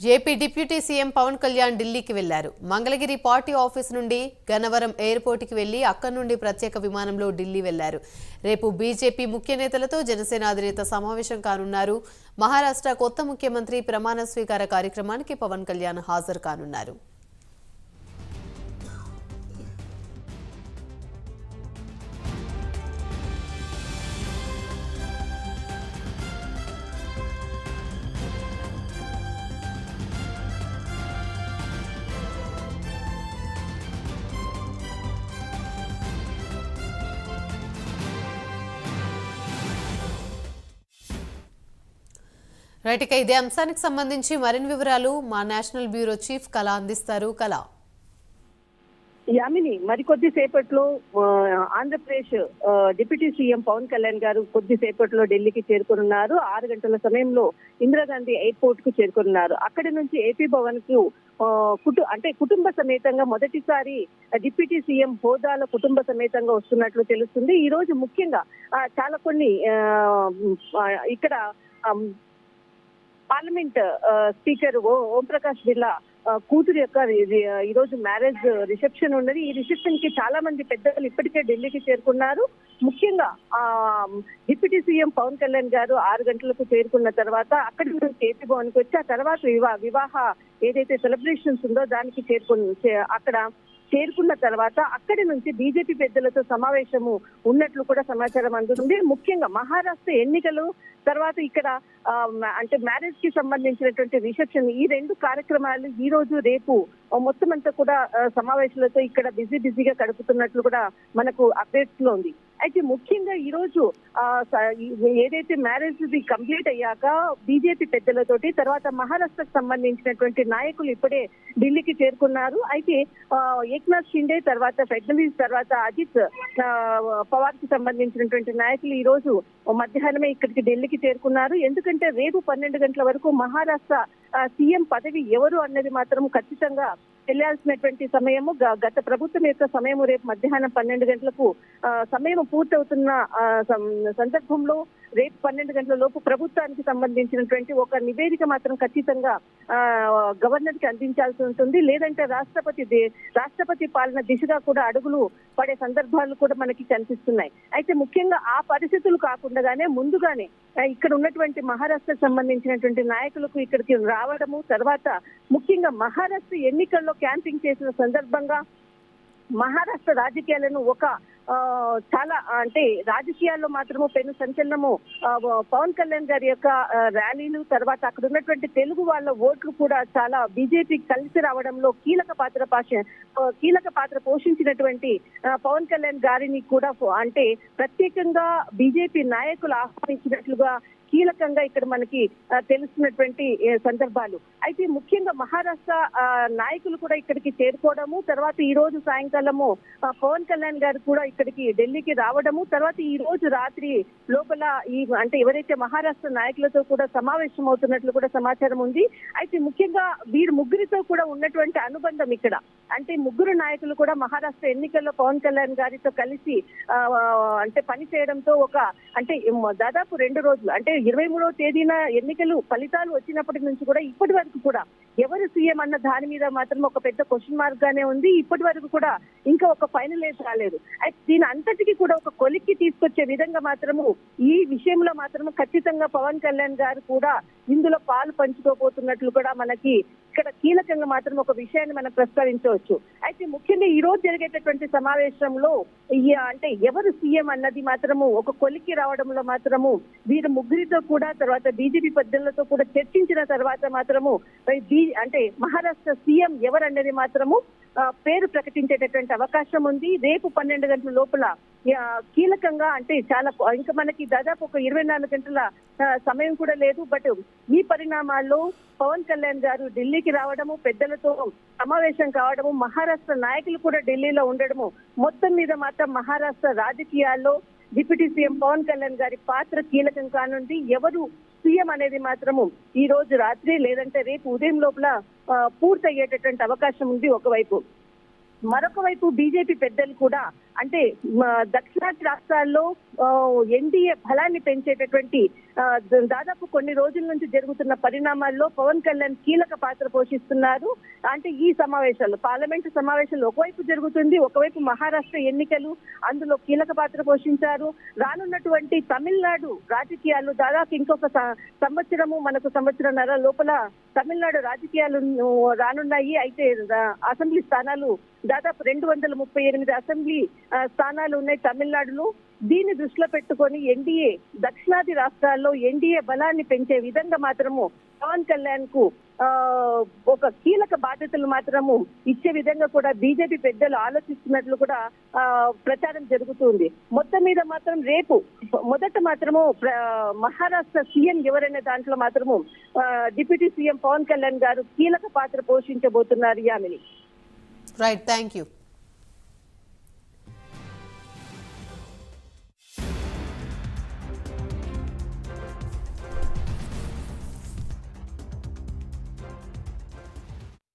AP deputy CM Pawan Kalyan ఢిల్లీకి వెళ్ళారు. Mangalagiri party office నుండి గన్నవరం ఎయిర్పోర్ట్కి వెళ్ళి అక్కడి నుండి ప్రత్యేక విమానంలో ఢిల్లీ వెళ్ళారు. రేపు బీజేపీ ముఖ్య నేతలతో జనసేన అధినేత సమావేశం కానున్నారు. మహారాష్ట్ర కొత్త ముఖ్యమంత్రి ప్రమాణ స్వీకార కార్యక్రమానికి పవన్ కళ్యాణ్ హాజరు కానున్నారు. రైట్ ఇక ఇదే అంశానికి సంబంధించి మరిన్ని వివరాలు మా నేషనల్ బ్యూరో చీఫ్ కళ అందిస్తారు. కళ. యామిని మరికొద్ది సేపట్లో ఆంధ్రప్రదేశ్ డిప్యూటీ సీఎం పవన్ కళ్యాణ్ గారు కొద్దిసేపట్లో ఢిల్లీకి చేరుకున్నారు ఆరు గంటల సమయంలో ఇందిరాగాంధీ ఎయిర్పోర్ట్కు చేరుకున్నారు అక్కడి నుంచి ఏపీ భవన్కు కుటు అంటే కుటుంబ సమేతంగా మొదటిసారి డిప్యూటీ సీఎం హోదాలో కుటుంబ సమేతంగా వస్తున్నట్లు తెలుస్తుంది. ఈ రోజు ముఖ్యంగా చాలా కొన్ని ఇక్కడ పార్లమెంట్ స్పీకర్ ఓ- ఓం ప్రకాష్ బిర్లా కూతురు యొక్క ఈ రోజు మ్యారేజ్ రిసెప్షన్ ఉన్నది. ఈ రిసెప్షన్కి చాలా మంది పెద్దలు ఇప్పటికే ఢిల్లీకి చేరుకున్నారు. ముఖ్యంగా ఆ డిప్యూటీ సీఎం పవన్ కళ్యాణ్ గారు ఆరు గంటలకు చేరుకున్న తర్వాత అక్కడి నుంచి కేపీ భవన్కి వచ్చి ఆ తర్వాత వివాహ ఏదైతే సెలబ్రేషన్స్ ఉందో దానికి చేరుకుని చే- అక్కడ చేరుకున్న తర్వాత అక్కడి నుంచి బీజేపీ పెద్దలతో సమావేశము ఉన్నట్లు కూడా సమాచారం అందుతుంది. ముఖ్యంగా మహారాష్ట్ర ఎన్నికలు తర్వాత ఇక్కడ అంటే మ్యారేజ్కి సంబంధించినటువంటి రిసెప్షన్ ఈ రెండు కార్యక్రమాలు ఈ రోజు రేపు మొత్తం అంతా కూడా సమావేశాలతో ఇక్కడ బిజీ బిజీగా గడుపుతున్నట్లు కూడా మనకు అప్డేట్స్లో ఉంది. అయితే ముఖ్యంగా ఈ రోజు ఏదైతే మ్యారేజ్ కంప్లీట్ అయ్యాక బీజేపీ పెద్దలతోటి తర్వాత మహారాష్ట్రకు సంబంధించినటువంటి నాయకులు ఇప్పుడే ఢిల్లీకి చేరుకున్నారు. అయితే ఏక్నాథ్ షిండే తర్వాత ఫడ్నవీస్ తర్వాత అజిత్ పవార్కి సంబంధించినటువంటి నాయకులు ఈ రోజు మధ్యాహ్నమే ఇక్కడికి ఢిల్లీకి చేరుకున్నారు. ఎందుకంటే రేపు పన్నెండు గంటల వరకు మహారాష్ట్ర సీఎం పదవి ఎవరు అన్నది మాత్రం ఖచ్చితంగా తెలియాల్సినటువంటి సమయము. గ- గత ప్రభుత్వం యొక్క సమయం రేపు మధ్యాహ్నం పన్నెండు గంటలకు ఆ, సమయం పూర్తవుతున్న ఆ, సం- సందర్భంలో రేపు పన్నెండు గంటల లోపు ప్రభుత్వానికి సంబంధించినటువంటి ఒక నివేదిక మాత్రం ఖచ్చితంగా గవర్నర్కి అందించాల్సి ఉంటుంది. లేదంటే రాష్ట్రపతి దే- రాష్ట్రపతి పాలన దిశగా కూడా అడుగులు పడే సందర్భాలు కూడా మనకి కనిపిస్తున్నాయి. అయితే ముఖ్యంగా ఆ పరిస్థితులు కాకుండానే ముందుగానే ఇక్కడ ఉన్నటువంటి మహారాష్ట్రకు సంబంధించినటువంటి నాయకులకు ఇక్కడికి రావడము తర్వాత ముఖ్యంగా మహారాష్ట్ర ఎన్నికల్లో క్యాంపింగ్ చేసిన సందర్భంగా మహారాష్ట్ర రాజకీయాలను ఒక చాలా అంటే రాజకీయాల్లో మాత్రము పెను సంచలనము పవన్ కళ్యాణ్ గారి యొక్క ర్యాలీలు తర్వాత అక్కడ ఉన్నటువంటి తెలుగు వాళ్ళ ఓట్లు కూడా చాలా బీజేపీ కలిసి రావడంలో కీలక పాత్ర పాష కీలక పాత్ర పోషించినటువంటి పవన్ కళ్యాణ్ గారిని కూడా అంటే ప్రత్యేకంగా బీజేపీ నాయకులు ఆహ్వానించినట్లుగా కీలకంగా ఇక్కడ మనకి తెలుస్తున్నటువంటి సందర్భాలు. అయితే ముఖ్యంగా మహారాష్ట్ర నాయకులు కూడా ఇక్కడికి చేరుకోవడము తర్వాత ఈ రోజు సాయంకాలము పవన్ కళ్యాణ్ గారు కూడా ఇక్కడికి ఢిల్లీకి రావడము తర్వాత ఈ రోజు రాత్రి లోపల ఈ అంటే ఎవరైతే మహారాష్ట్ర నాయకులతో కూడా సమావేశం అవుతున్నట్లు కూడా సమాచారం ఉంది. అయితే ముఖ్యంగా వీరు ముగ్గురితో కూడా ఉన్నటువంటి అనుబంధం ఇక్కడ. అంటే ముగ్గురు నాయకులు కూడా మహారాష్ట్ర ఎన్నికల్లో పవన్ కళ్యాణ్ గారితో కలిసి అంటే పని చేయడంతో ఒక అంటే దాదాపు రెండు రోజులు అంటే ఇరవై మూడవ తేదీన ఎన్నికలు ఫలితాలు వచ్చినప్పటి నుంచి కూడా ఇప్పటి వరకు కూడా ఎవరు సీఎం అన్న దాని మీద మాత్రం ఒక పెద్ద క్వశ్చన్ మార్క్ గానే ఉంది. ఇప్పటి వరకు కూడా ఇంకా ఒక ఫైనల్ ఏజ్ రాలేదు. దీని అంతటికి కూడా ఒక కొలిక్కి తీసుకొచ్చే విధంగా మాత్రము ఈ విషయంలో మాత్రము ఖచ్చితంగా పవన్ కళ్యాణ్ గారు కూడా ఇందులో పాలు పంచుకోబోతున్నట్లు కూడా మనకి ఇక్కడ కీలకంగా మాత్రం ఒక విషయాన్ని మనం ప్రస్తావించవచ్చు. అయితే ముఖ్యంగా ఈ రోజు జరిగేటటువంటి సమావేశంలో అంటే ఎవరు సీఎం అన్నది మాత్రము ఒక కొలికి రావడంలో మాత్రము వీరు ముగ్గురితో కూడా తర్వాత బీజేపీ పెద్దలతో కూడా చర్చించిన తర్వాత మాత్రము అంటే మహారాష్ట్ర సీఎం ఎవరన్నది మాత్రము పేరు ప్రకటించేటటువంటి అవకాశం ఉంది. రేపు పన్నెండు గంటల లోపల కీలకంగా అంటే చాలా ఇంకా మనకి దాదాపు ఒక ఇరవై నాలుగు గంటల సమయం కూడా లేదు బట్ ఈ పరిణామాల్లో పవన్ కళ్యాణ్ గారు ఢిల్లీకి రావడము పెద్దలతో సమావేశం కావడము మహారాష్ట్ర నాయకులు కూడా ఢిల్లీలో ఉండడము మొత్తం మీద మాత్రం మహారాష్ట్ర రాజకీయాల్లో డిప్యూటీ సీఎం పవన్ కళ్యాణ్ గారి పాత్ర కీలకం కానుంది. ఎవరు సీఎం అనేది మాత్రము ఈ రోజు రాత్రి లేదంటే రేపు ఉదయం లోపల పూర్తయ్యేటటువంటి అవకాశం ఉంది ఒకవైపు. మరొక వైపు బీజేపీ పెద్దలు కూడా అంటే మ, దక్షిణాది రాష్ట్రాల్లో ఎన్డీఏ బలాన్ని పెంచేటటువంటి దాదాపు కొన్ని రోజుల నుంచి జరుగుతున్న పరిణామాల్లో పవన్ కళ్యాణ్ కీలక పాత్ర పోషిస్తున్నారు. అంటే ఈ సమావేశాలు పార్లమెంటు సమావేశాలు ఒకవైపు జరుగుతుంది ఒకవైపు మహారాష్ట్ర ఎన్నికలు అందులో కీలక పాత్ర పోషించారు. రానున్నటువంటి తమిళనాడు రాజకీయాలు దాదాపు ఇంకొక సంవత్సరము మనకు సంవత్సరంన్నర లోపల తమిళనాడు రాజకీయాలు రానున్నాయి. అయితే అసెంబ్లీ స్థానాలు దాదాపు రెండు వందల ముప్పై ఎనిమిది అసెంబ్లీ స్థానాలు ఉన్నాయి తమిళనాడులో. దీన్ని దృష్టిలో పెట్టుకొని ఎన్డీఏ దక్షిణాది రాష్ట్రాల్లో ఎన్డీఏ బలాన్ని పెంచే విధంగా మాత్రము పవన్ కళ్యాణ్కు ఒక కీలక బాధ్యతలు మాత్రము ఇచ్చే విధంగా కూడా బీజేపీ పెద్దలు ఆలోచిస్తున్నట్లు కూడా ప్రచారం జరుగుతుంది. మొత్తం మీద మాత్రం రేపు మొదట మాత్రము మహారాష్ట్ర సీఎం ఎవరైనా దాంట్లో మాత్రము డిప్యూటీ సీఎం పవన్ కళ్యాణ్ గారు కీలక పాత్ర పోషించబోతున్నారు యామిని. Right thank you